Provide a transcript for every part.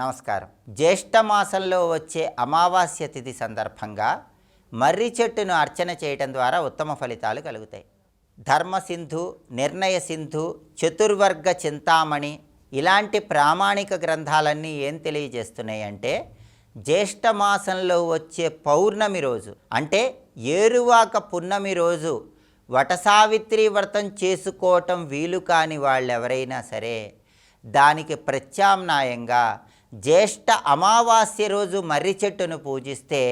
నమస్కారం. జ్యేష్ఠమాసంలో వచ్చే అమావాస్య తిథి సందర్భంగా మర్రి చెట్టును అర్చన చేయటం ద్వారా ఉత్తమ ఫలితాలు కలుగుతాయి. ధర్మసింధు నిర్ణయ సింధు చతుర్వర్గ చింతామణి ఇలాంటి ప్రామాణిక గ్రంథాలన్నీ ఏం తెలియజేస్తున్నాయి అంటే జ్యేష్ఠమాసంలో వచ్చే పౌర్ణమి రోజు అంటే ఏరువాక పున్నమి రోజు వటసావిత్రి వ్రతం చేసుకోవటం వీలు కాని వాళ్ళెవరైనా సరే దానికి ప్రత్యామ్నాయంగా జ్యేష్ఠ అమావాస్య రోజు మర్రి చెట్టును పూజిస్తే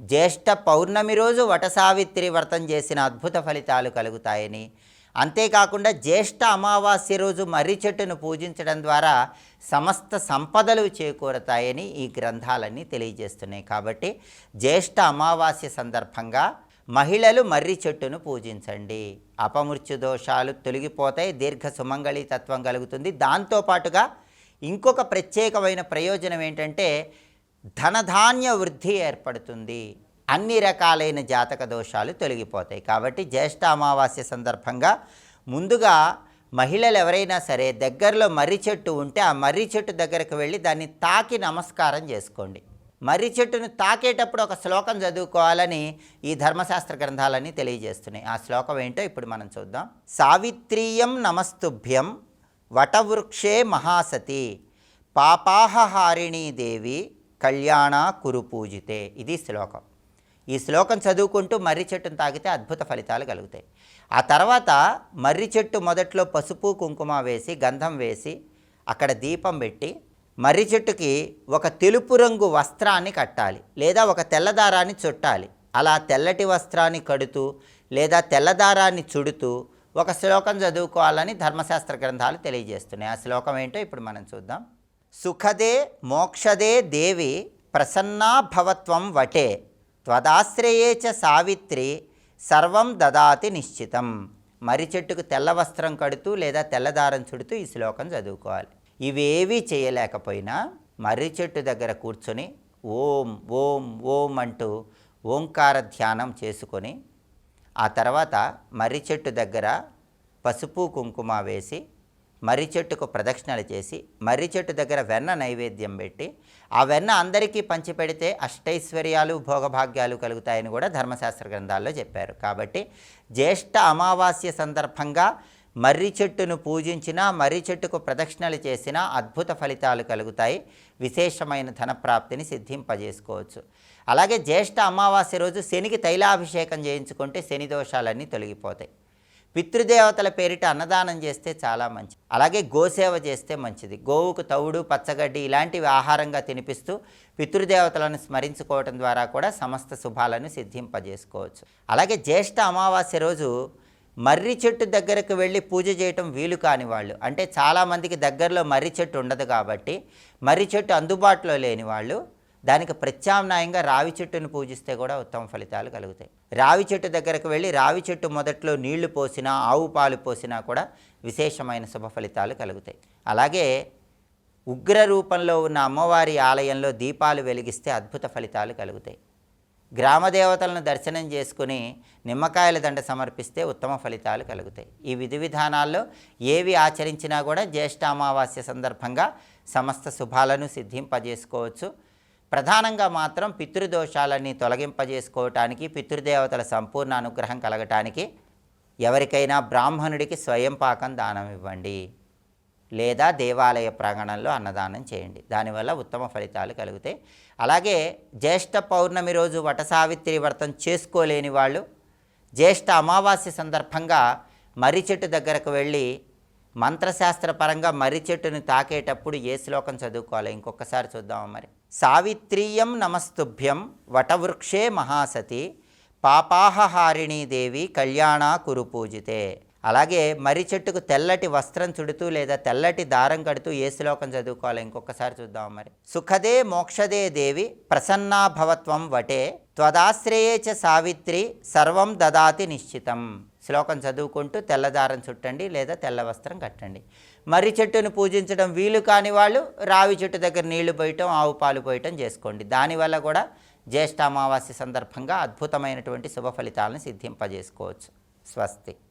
జ్యేష్ఠ పౌర్ణమి రోజు వటసావిత్రి వ్రతం చేసిన అద్భుత ఫలితాలు కలుగుతాయని. అంతేకాకుండా జ్యేష్ఠ అమావాస్య రోజు మర్రి చెట్టును పూజించడం ద్వారా సమస్త సంపదలు చేకూరతాయని ఈ గ్రంథాలన్నీ తెలియజేస్తున్నాయి. కాబట్టి జ్యేష్ఠ అమావాస్య సందర్భంగా మహిళలు మర్రి చెట్టును పూజించండి. అపమృత్యు దోషాలు తొలగిపోతాయి దీర్ఘ సుమంగళి తత్వం కలుగుతుంది. దాంతోపాటుగా ఇంకొక ప్రత్యేకమైన ప్రయోజనం ఏంటంటే ధనధాన్య వృద్ధి ఏర్పడుతుంది. అన్ని రకాలైన జాతక దోషాలు తొలగిపోతాయి. కాబట్టి జ్యేష్ఠ అమావాస్య సందర్భంగా ముందుగా మహిళలు ఎవరైనా సరే దగ్గరలో మర్రి చెట్టు ఉంటే ఆ మర్రి చెట్టు దగ్గరకు వెళ్ళి దాన్ని తాకి నమస్కారం చేసుకోండి. మర్రి చెట్టును తాకేటప్పుడు ఒక శ్లోకం చదువుకోవాలని ఈ ధర్మశాస్త్ర గ్రంథాలన్నీ తెలియజేస్తున్నాయి. ఆ శ్లోకం ఏంటో ఇప్పుడు మనం చూద్దాం. సావిత్రీయం నమస్తుభ్యం వటవృక్షే మహాసతి పాపాహహారిణీ దేవి కళ్యాణ కురు పూజితే. ఇది శ్లోకం. ఈ శ్లోకం చదువుకుంటూ మర్రి చెట్టును తాగితే అద్భుత ఫలితాలు కలుగుతాయి. ఆ తర్వాత మర్రి చెట్టు మొదట్లో పసుపు కుంకుమ వేసి గంధం వేసి అక్కడ దీపం పెట్టి మర్రి చెట్టుకి ఒక తెలుపు రంగు వస్త్రాన్ని కట్టాలి లేదా ఒక తెల్లదారాన్ని చుట్టాలి. అలా తెల్లటి వస్త్రాన్ని కడుతూ లేదా తెల్లదారాన్ని చుడుతూ ఒక శ్లోకం చదువుకోవాలని ధర్మశాస్త్ర గ్రంథాలు తెలియజేస్తున్నాయి. ఆ శ్లోకం ఏంటో ఇప్పుడు మనం చూద్దాం. సుఖదే మోక్షదే దేవి ప్రసన్నాభవత్వం వటే త్వదాశ్రయే చ సావిత్రి సర్వం దదాతి నిశ్చితం. మర్రి చెట్టుకు తెల్ల వస్త్రం కడుతూ లేదా తెల్లదారం చుడుతూ ఈ శ్లోకం చదువుకోవాలి. ఇవేవీ చేయలేకపోయినా మర్రి చెట్టు దగ్గర కూర్చొని ఓం ఓం ఓం అంటూ ఓంకార ధ్యానం చేసుకొని ఆ తర్వాత మర్రి చెట్టు దగ్గర పసుపు కుంకుమ వేసి మర్రి చెట్టుకు ప్రదక్షిణలు చేసి మర్రి చెట్టు దగ్గర వెన్న నైవేద్యం పెట్టి ఆ వెన్న అందరికీ పంచిపెడితే అష్టైశ్వర్యాలు భోగభాగ్యాలు కలుగుతాయని కూడా ధర్మశాస్త్ర గ్రంథాల్లో చెప్పారు. కాబట్టి జ్యేష్ఠ అమావాస్య సందర్భంగా మర్రి చెట్టును పూజించినా మర్రి చెట్టుకు ప్రదక్షిణలు చేసినా అద్భుత ఫలితాలు కలుగుతాయి. విశేషమైన ధనప్రాప్తిని సిద్ధింపజేసుకోవచ్చు. అలాగే జ్యేష్ఠ అమావాస్య రోజు శనికి తైలాభిషేకం చేయించుకుంటే శని దోషాలన్నీ తొలగిపోతాయి. పితృదేవతల పేరిట అన్నదానం చేస్తే చాలా మంచిది. అలాగే గోసేవ చేస్తే మంచిది. గోవుకు తవుడు పచ్చగడ్డి ఇలాంటివి ఆహారంగా తినిపిస్తూ పితృదేవతలను స్మరించుకోవటం ద్వారా కూడా సమస్త శుభాలను సిద్ధింపజేసుకోవచ్చు. అలాగే జ్యేష్ఠ అమావాస్య రోజు మర్రి చెట్టు దగ్గరకు వెళ్ళి పూజ చేయటం వీలు కాని వాళ్ళు. అంటే చాలామందికి దగ్గరలో మర్రి చెట్టు ఉండదు కాబట్టి మర్రి చెట్టు అందుబాటులో లేని వాళ్ళు దానికి ప్రత్యామ్నాయంగా రావి చెట్టును పూజిస్తే కూడా ఉత్తమ ఫలితాలు కలుగుతాయి. రావి చెట్టు దగ్గరకు వెళ్ళి రావి చెట్టు మొదట్లో నీళ్ళు పోసినా ఆవు పాలు పోసినా కూడా విశేషమైన శుభ ఫలితాలు కలుగుతాయి. అలాగే ఉగ్ర రూపంలో ఉన్న అమ్మవారి ఆలయంలో దీపాలు వెలిగిస్తే అద్భుత ఫలితాలు కలుగుతాయి. గ్రామ దేవతలను దర్శనం చేసుకుని నిమ్మకాయల దండ సమర్పిస్తే ఉత్తమ ఫలితాలు కలుగుతాయి. ఈ విధి విధానాల్లో ఏవి ఆచరించినా కూడా జ్యేష్ఠ అమావాస్య సందర్భంగా సమస్త శుభాలను సిద్ధింపజేసుకోవచ్చు. ప్రధానంగా మాత్రం పితృదోషాలన్నీ తొలగింపజేసుకోవటానికి పితృదేవతల సంపూర్ణ అనుగ్రహం కలగటానికి ఎవరికైనా బ్రాహ్మణుడికి స్వయం పాకం దానం ఇవ్వండి. లేదా దేవాలయ ప్రాంగణంలో అన్నదానం చేయండి. దానివల్ల ఉత్తమ ఫలితాలు కలుగుతాయి. అలాగే జ్యేష్ఠ పౌర్ణమి రోజు వటసావిత్రి వ్రతం చేసుకోలేని వాళ్ళు జ్యేష్ఠ అమావాస్య సందర్భంగా మర్రి చెట్టు దగ్గరకు వెళ్ళి మంత్రశాస్త్రపరంగా మర్రి చెట్టును తాకేటప్పుడు ఏ శ్లోకం చదువుకోవాలి? ఇంకొకసారి చూద్దామా మరి. సావిత్రీయం నమస్తుభ్యం వటవృక్షే మహాసతి పాపాహహారిణీ దేవి కళ్యాణ కురు పూజితే. అలాగే మర్రి చెట్టుకు తెల్లటి వస్త్రం చుడుతూ లేదా తెల్లటి దారం కడుతూ ఏ శ్లోకం చదువుకోవాలి? ఇంకొకసారి చూద్దాం మరి. సుఖదే మోక్షదే దేవి ప్రసన్నాభవత్వం వటే త్వదాశ్రయే చ సావిత్రి సర్వం దదాతి నిశ్చితం. శ్లోకం చదువుకుంటూ తెల్లదారం చుట్టండి లేదా తెల్ల వస్త్రం కట్టండి. మర్రి చెట్టును పూజించడం వీలు కాని వాళ్ళు రావి చెట్టు దగ్గర నీళ్ళు పోయటం ఆవు పాలు పోయటం చేసుకోండి. దానివల్ల కూడా జ్యేష్ఠ అమావాస్య సందర్భంగా అద్భుతమైనటువంటి శుభ ఫలితాలను సిద్ధింపజేసుకోవచ్చు. స్వస్తి.